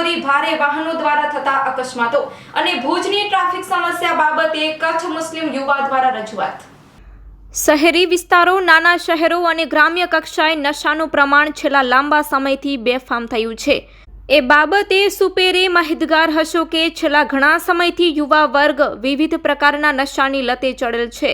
નશાખોરી ભારે વાહનો દ્વારા થતા અકસ્માતો અને ભુજની ટ્રાફિક સમસ્યા બાબતે કચ્છ મુસ્લિમ યુવા દ્વારા રજૂઆત. શહેરી વિસ્તારો, નાના શહેરો અને ગ્રામ્ય કક્ષાએ નશાનું પ્રમાણ છેલ્લા લાંબા સમયથી બેફામ થયું છે. એ બાબતે સુપેરે માહિતગાર હશો કે છેલ્લા ઘણા સમયથી યુવા વર્ગ વિવિધ પ્રકારના નશાની લતે ચડેલ છે.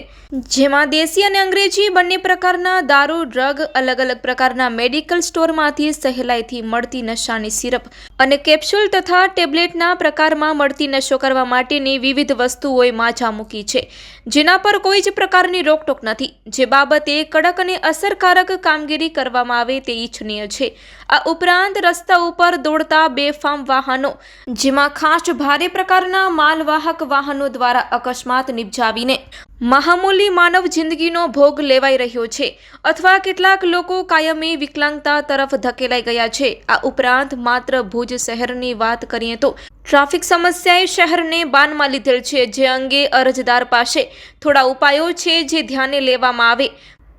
જેમાં દેશી અને અંગ્રેજી બંને પ્રકારના દારૂ, ડ્રગ, અલગ અલગ પ્રકારના મેડિકલ સ્ટોરમાંથી સહેલાઈથી મળતી નશાની સિરપ અને કેપ્સ્યુલ તથા ટેબ્લેટના પ્રકારમાં મળતી નશો કરવા માટેની વિવિધ વસ્તુઓએ માજા મૂકી છે. જેના પર કોઈ જ પ્રકારની રોકટોક નથી. જે બાબતે કડક અને અસરકારક કામગીરી કરવામાં આવે તે ઈચ્છનીય છે. આ ઉપરાંત રસ્તા ઉપર દોડતા બેફામ વાહનો, જેમાં ખાસ ભારે પ્રકારના માલવાહક વાહનો દ્વારા અકસ્માત નિપજાવીને મહામૂલી માનવ જિંદગીનો ભોગ લેવાઈ રહ્યો છે અથવા કેટલાક લોકો કાયમી વિકલાંગતા તરફ ધકેલાઈ ગયા છે. આ ઉપરાંત માત્ર ભુજ શહેરની વાત કરીએ તો ટ્રાફિક સમસ્યાએ શહેરને બાનમાં લીધેલ છે, જે અંગે અરજદાર પાસે થોડા ઉપાયો છે જે ધ્યાને લેવામાં આવે.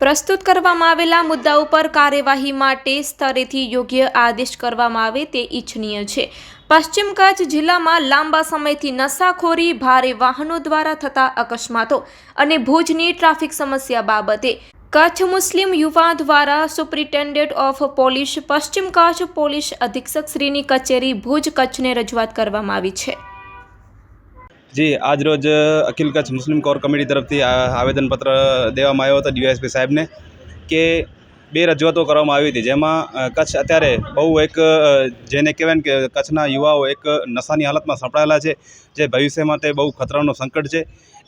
પ્રસ્તુત કરવામાં આવેલા મુદ્દા ઉપર કાર્યવાહી માટે સ્તરેથી યોગ્ય આદેશ કરવામાં આવે તે ઇચ્છનીય છે. પશ્ચિમ કચ્છ જિલ્લામાં લાંબા સમયથી નશાખોરી, ભારે વાહનો દ્વારા થતા અકસ્માતો અને ભુજની ટ્રાફિક સમસ્યા બાબતે કચ્છ મુસ્લિમ યુવા દ્વારા સુપ્રિન્ટેન્ડન્ટ ઓફ પોલીસ, પશ્ચિમ કચ્છ પોલીસ અધિક્ષક શ્રીની કચેરી ભુજ કચ્છને રજૂઆત કરવામાં આવી છે. જી, આજ રોજ Akhil Kutch Muslim core committee તરફથી આવેદનપત્ર દેવામાં આવ્યો હતો ડીવાયએસપી સાહેબને કે બે રજૂઆતો કરવામાં આવી હતી. જેમાં કચ્છ અત્યારે બહુ એક જેને કહેવાય કે કચ્છના યુવાઓ એક નશાની હાલતમાં સંપડાયેલા છે, જે ભવિષ્ય માટે બહુ ખતરાનું સંકટ છે.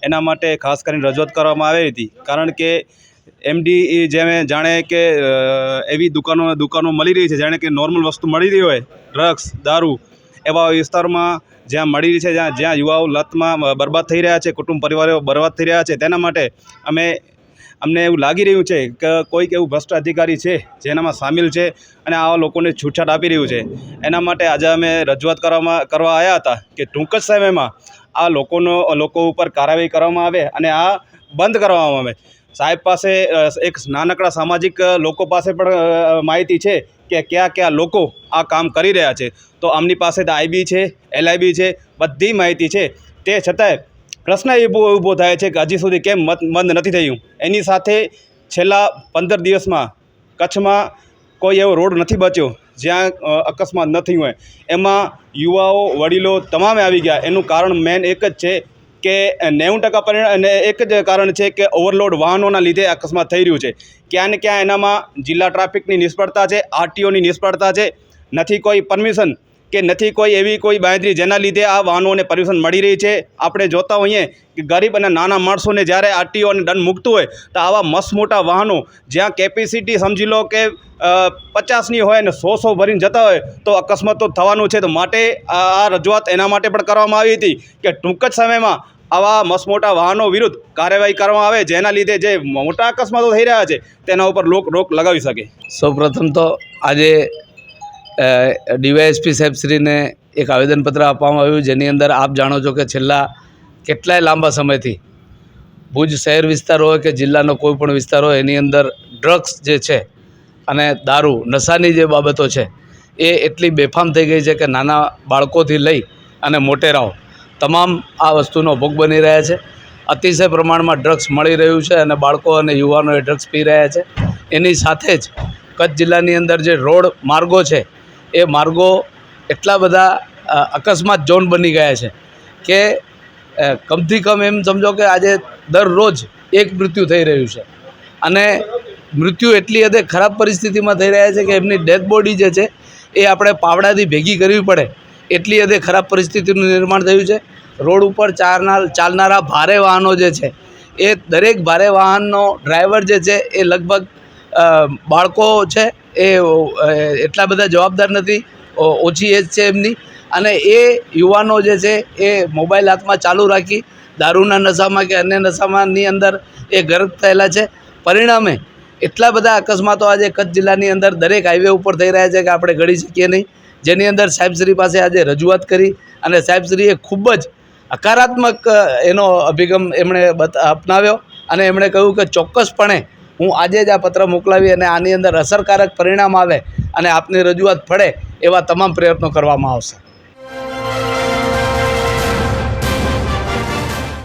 એના માટે ખાસ કરીને રજૂઆત કરવામાં આવી હતી. કારણ કે એમડી જેમે જાણે કે એવી દુકાનો દુકાનો મળી રહી છે, જાણે કે નોર્મલ વસ્તુ મળી રહી હોય, ડ્રગ્સ, દારૂ, એવા વિસ્તારમાં જ્યાં મળી રહી છે, જ્યાં જ્યાં યુવાઓ લતમાં બરબાદ થઈ રહ્યા છે, કુટુંબ પરિવારો બરબાદ થઈ રહ્યા છે, તેના માટે અમે અમને એવું લાગી રહ્યું છે કે કોઈક એવું ભ્રષ્ટ અધિકારી છે, જેનામાં સામેલ છે અને આવા લોકોને છૂટછાટ આપી રહ્યું છે. એના માટે આજે અમે રજૂઆત કરવામાં કરવા આવ્યા હતા કે ટૂંક જ સમયમાં આ લોકોનો લોકો ઉપર કાર્યવાહી કરવામાં આવે અને આ બંધ કરવામાં આવે. સાહેબ પાસે એક નાનકડા સામાજિક લોકો પાસે પણ માહિતી છે કે કયા કયા લોકો આ કામ કરી રહ્યા છે. તો આમની પાસે આઈબી છે એલઆઈબી છે, બધી માહિતી છે. તે છતાંય પ્રશ્ન એ ઊભો થાય છે કે હજી સુધી કેમ બંધ નથી થયું. એની સાથે છેલ્લા પંદર દિવસમાં કચ્છમાં કોઈ એવો રોડ નથી બચ્યો જ્યાં અકસ્માત ન થયું હોય. એમાં યુવાઓ, વડીલો તમામે આવી ગયા. એનું કારણ મેન એક જ છે કે નેવું ટકા પરિણામ એક જ કારણ છે કે ઓવરલોડ વાહનોના લીધે અકસ્માત થઈ રહ્યું છે. ક્યાં ને ક્યાં એનામાં જિલ્લા ટ્રાફિકની નિષ્ફળતા છે, આરટીઓની નિષ્ફળતા છે, નથી કોઈ પરમિશન કે નથી કોઈ એવી કોઈ બાંયધરી જેના લીધે આ વાહનોને પરમિશન મળી રહી છે? આપણે જોતા હોઈએ કે ગરીબ અને નાના માણસોને જ્યારે આરટીઓ અને દંડ મૂકતું હોય, તો આવા મસમોટા વાહનો જ્યાં કેપેસિટી સમજી લો કે પચાસની હોય ને સો સો ભરીને જતા હોય, તો અકસ્માત તો થવાનું છે. તો માટે આ રજૂઆત એના માટે પણ કરવામાં આવી હતી કે ટૂંક જ સમયમાં આવા મસમોટા વાહનો વિરુદ્ધ કાર્યવાહી કરવામાં આવે, જેના લીધે જે મોટા અકસ્માતો થઈ રહ્યા છે, તેના ઉપર લોક રોક લગાવી શકે. સૌપ્રથમ તો આજે ડીવાયએસપી સાહેબશ્રીને એક આવેદનપત્ર આપવામાં આવ્યું, જેની અંદર આપ જાણો છો કે છેલ્લા કેટલાય લાંબા સમયથી ભુજ શહેર વિસ્તાર હોય કે જિલ્લાનો કોઈ પણ વિસ્તાર હોય, એની અંદર ડ્રગ્સ જે છે અને દારૂ, નશાની જે બાબતો છે, એ એટલી બેફામ થઈ ગઈ છે કે નાના બાળકોથી લઈ અને મોટેરાઓ તમામ આ વસ્તુનો ભોગ બની રહ્યા છે. અતિશય પ્રમાણમાં ડ્રગ્સ મળી રહ્યું છે અને બાળકો અને યુવાનો એ ડ્રગ્સ પી રહ્યા છે. એની સાથે જ કચ્છ જિલ્લાની અંદર જે રોડ માર્ગો છે એ માર્ગો એટલા બધા અકસ્માત ઝોન બની ગયા છે કે કમથી કમ એમ સમજો કે આજે દરરોજ એક મૃત્યુ થઈ રહ્યું છે. અને મૃત્યુ એટલી હદે ખરાબ પરિસ્થિતિમાં થઈ રહ્યા છે કે એમની ડેથ બોડી જે છે એ આપણે પાવડાથી ભેગી કરવી પડે. એટલી હદે ખરાબ પરિસ્થિતિનું નિર્માણ થયું છે. રોડ ઉપર ચાલનાર ચાલનારા ભારે વાહનો જે છે એ દરેક ભારે વાહનનો ડ્રાઈવર જે છે એ લગભગ બાળકો છે એ એટલા બધા જવાબદાર નથી. ઓછી એજ છે એમની. અને એ યુવાનો જે છે એ મોબાઈલ હાથમાં ચાલુ રાખી દારૂના નશામાં કે અન્ય નશામાંની અંદર એ ગર્ભ થયેલા છે. પરિણામે એટલા બધા અકસ્માતો આજે કચ્છ જિલ્લાની અંદર દરેક હાઈવે ઉપર થઈ રહ્યા છે કે આપણે ઘડી શકીએ નહીં. જેની અંદર સાહેબશ્રી પાસે આજે રજૂઆત કરી અને સાહેબશ્રીએ ખૂબ જ હકારાત્મક એનો અભિગમ એમણે બતા, અપનાવ્યો અને એમણે કહ્યું કે ચોક્કસપણે હું આજે જ આ પત્ર મોકલાવી અને આની અંદર અસરકારક પરિણામ આવે અને આપની રજૂઆત ફળે એવા તમામ પ્રયત્નો કરવામાં આવશે.